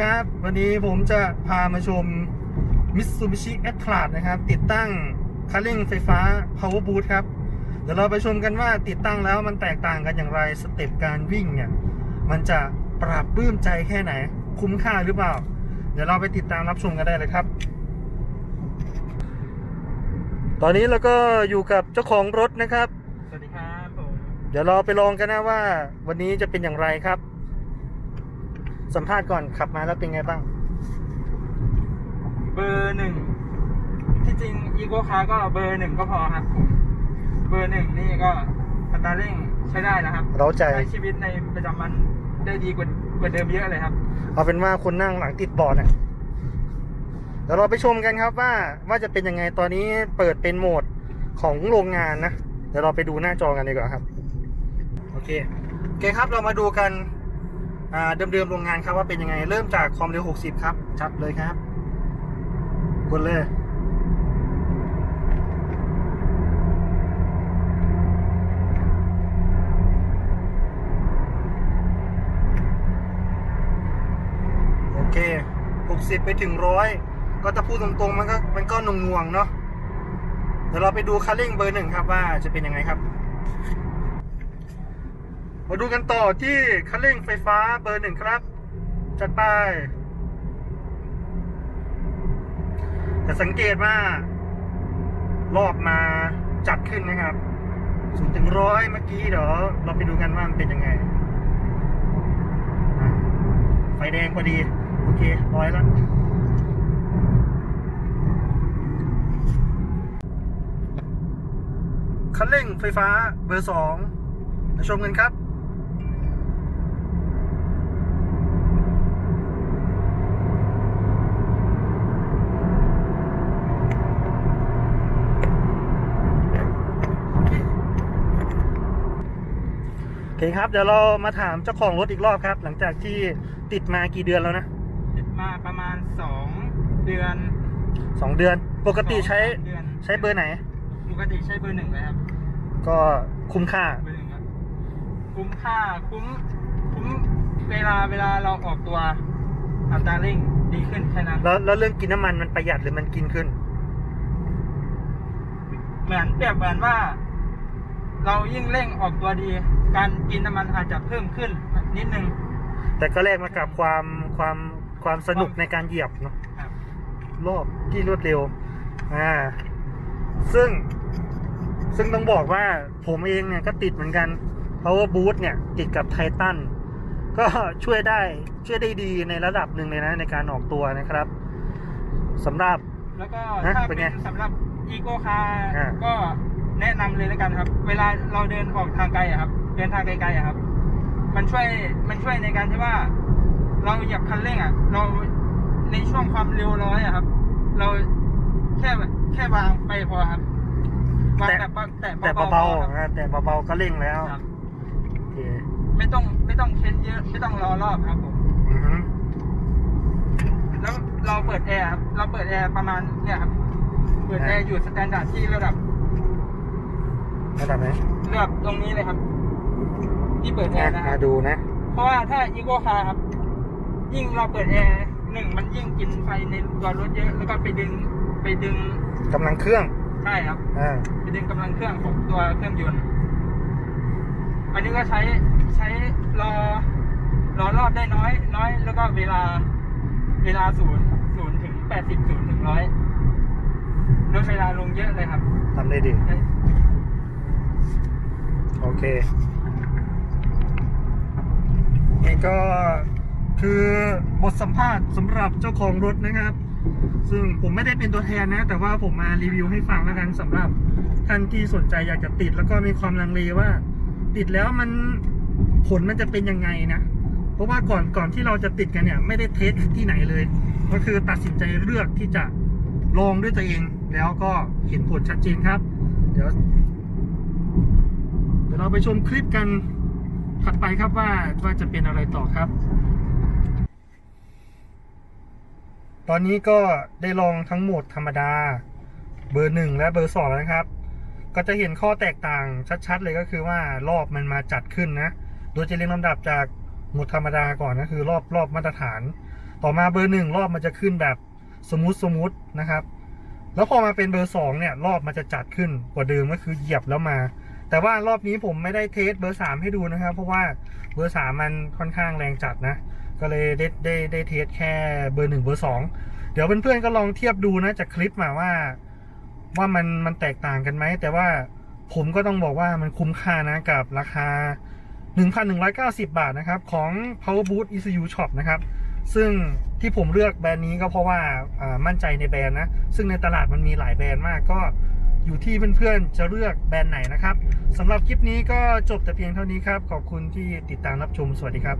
ครับ วันนี้ผมจะพามาชม Mitsubishi a t l a s นะครับ ติดตั้งคันเร่งไฟฟ้า Power Boost ครับ เดี๋ยวเราไปชมกันว่าติดตั้งแล้วมันแตกต่างกันอย่างไรสเต็ปการวิ่งเนี่ย มันจะปรับปลื้มใจแค่ไหน คุ้มค่าหรือเปล่า เดี๋ยวเราไปติดตามรับชมกันได้เลยครับ ตอนนี้เราก็อยู่กับเจ้าของรถนะครับ สวัสดีครับผมเดี๋ยวเราไปลองกันนะว่า วันนี้จะเป็นอย่างไรครับ สัมภาษณ์ก่อนขับมาแล้วเป็นไงบ้าง เบอร์หนึ่งที่จริงอีโกคาก็เบอร์หนึ่งก็พอครับผมเบอร์หนึ่งนี่ก็อัตราเร่งใช้ได้แล้วครับเราใจใช้ชีวิตในประจำวันได้ดีกว่ากว่าเดิมเยอะเลยครับ เอาเป็นว่าคนนั่งหลังติดเบอดน่ะเดี๋ยวเราไปชมกันครับว่าว่าจะเป็นยังไงตอนนี้เปิดเป็นโหมดของโรงงานนะ เดี๋ยวเราไปดูหน้าจอกันดีกว่าครับ โอเคโอเคครับเรามาดูกันอ่า เดิมๆโรงงานครับว่าเป็นยังไง เริ่มจากความเร็ว 60 ครับ ชัดเลยครับ กดเลยโอเค 60 ไปถึงร้อยก็จะพูดตรงๆ มันก็มันก็หน่วงๆเนาะ เดี๋ยวเราไปดูคันเร่งเบอร์หนึ่งครับว่าจะเป็นยังไงครับ มาดูกันต่อที่คันเร่งไฟฟ้าเบอร์หนึ่งครับ จัดไปจะสังเกตว่ารอบมาจัดขึ้นนะครับศูนย์ถึงร้อยเมื่อกี้เดี๋ยวเราไปดูกันว่ามันเป็นยังไง ไฟแดงพอดี โอเคร้อยแล้วคันเร่งไฟฟ้าเบอร์สองมาชมกันครับ เคครับเดี๋ยวเรามาถามเจ้าของรถอีกรอบครับ หลังจากที่ติดมากี่เดือนแล้วนะ ติดมาประมาณสองเดือนสองเดือน ปกติใช้สองสามเดือนใช้เบอร์ไหน ปกติใช้เบอร์หนึ่งเลยครับก็คุ้มค่า เบอร์หนึ่งครับคุ้มค่าคุ้มคุ้มเวลาเวลาเราออกตัวอัตราเร่งดีขึ้นแค่นั้นแล้วแล้วเรื่องกินน้ำมันมันประหยัดหรือมันกินขึ้น เหมือนเปรียบเหมือนว่า เรายิ่งเร่งออกตัวดี การกินน้ำมันอาจจะเพิ่มขึ้นนิดนึง แต่ก็แลกมากับความความความสนุกในการเหยียบเนาะครับ รอบที่รวดเร็ว อ่า ซึ่งซึ่งต้องบอกว่าผมเองเนี่ยก็ติดเหมือนกัน power boost เนี่ย ติดกับไททันก็ช่วยได้ช่วยได้ดีในระดับหนึ่งเลยนะ ในการออกตัวนะครับสำหรับ แล้วก็ฮะถ้าเป็เป็นนไงสำหรับอีโกคาอ่าก็แนะนำเลยแล้วกันครับ เวลาเราเดินออกทางไกลอะครับ เดินทางไกลๆอะครับ มันช่วยมันช่วยในการที่ว่า เราเหยียบคันเร่งอะเราในช่วงความเร็วร้อยอะครับ เราแค่แค่วางไปพอครับวางแต่แบบแต่แต่เบาเบาๆครับๆอ่าแต่เบาๆก็เร่งแล้วครับ โอเคไม่ต้องไม่ต้องเค้นเยอะไม่ต้องรอรอบครับผม อือฮึแล้วเราเปิดแอร์ครับเราเปิดแอร์ประมาณเนี่ยครับ เปิดแอร์อยู่สแตนดาร์ดที่ระดับระดับไหนระดับตรงนี้เลยครับ ที่เปิดแออะร์นะคมารับดูนะ เพราะว่าถ้าอีโกคาร์ครับยิ่งเราเปิดแอร์หนึ่งมันยิ่งกินไฟในตัวรถเยอะ แล้วก็ไปดึงไปดึงกำลังเครื่อง ใช่ครับ อ่า ไปดึงกำลังเครื่องของตัวเครื่องยนต์ อันนี้ก็ใช้ใช้รอรอรอบได้น้อยน้อย แล้วก็เวลาเวลาศูนย์ศูนย์ถึงแปดสิบศูนย์ถึงร้อยลดเวลาลงเยอะเลยครับทำได้ดีใช้โอเคนี่ ก็คือบทสัมภาษณ์สำหรับเจ้าของรถนะครับ ซึ่งผมไม่ได้เป็นตัวแทนนะ แต่ว่าผมมารีวิวให้ฟังแล้วกันสำหรับท่านที่สนใจอยากจะติดแล้วก็มีความลังเลว่า ติดแล้วมันผลมันจะเป็นยังไงนะ เพราะว่าก่อนก่อนที่เราจะติดกันเนี่ย ไม่ได้เทสที่ไหนเลย ก็คือตัดสินใจเลือกที่จะลองด้วยตัวเอง แล้วก็เห็นผลชัดเจนครับ เดี๋ยวเดี๋ยวเราไปชมคลิปกัน ถัดไปครับว่าว่าจะเป็นอะไรต่อครับ ตอนนี้ก็ได้ลองทั้งโหมดธรรมดา เบอร์หนึ่งและเบอร์สองแล้วนะครับ ก็จะเห็นข้อแตกต่างชัดๆ เลยก็คือว่ารอบมันมาจัดขึ้นนะ โดยจะเรียงลำดับจากโหมดธรรมดาก่อนก็คือรอบรอบมาตรฐาน ต่อมาเบอร์หนึ่งรอบมันจะขึ้นแบบสมูทสมูทนะครับ แล้วพอมาเป็นเบอร์สองเนี่ยรอบมันจะจัดขึ้นกว่าเดิมก็คือเหยียบแล้วมา แต่ว่ารอบนี้ผมไม่ได้เทสเบอร์สามให้ดูนะครับ เพราะว่าเบอร์สามมันค่อนข้างแรงจัดนะ ก็เลยได้ได้ได้เทสแค่เบอร์หนึ่งเบอร์สองเดี๋ยวเพื่อนๆก็ลองเทียบดูนะจากคลิปมาว่า ว่ามันมันแตกต่างกันไหม แต่ว่าผมก็ต้องบอกว่ามันคุ้มค่านะกับราคา 1,190 บาทนะครับ ของ Power Boot ECU Shop นะครับ ซึ่งที่ผมเลือกแบรนด์นี้ก็เพราะว่าอ่ามั่นใจในแบรนด์นะ ซึ่งในตลาดมันมีหลายแบรนด์มากก็ อยู่ที่เพื่อนๆจะเลือกแบรนด์ไหนนะครับสำหรับคลิปนี้ก็จบแต่เพียงเท่านี้ครับ ขอบคุณที่ติดตามรับชม สวัสดีครับ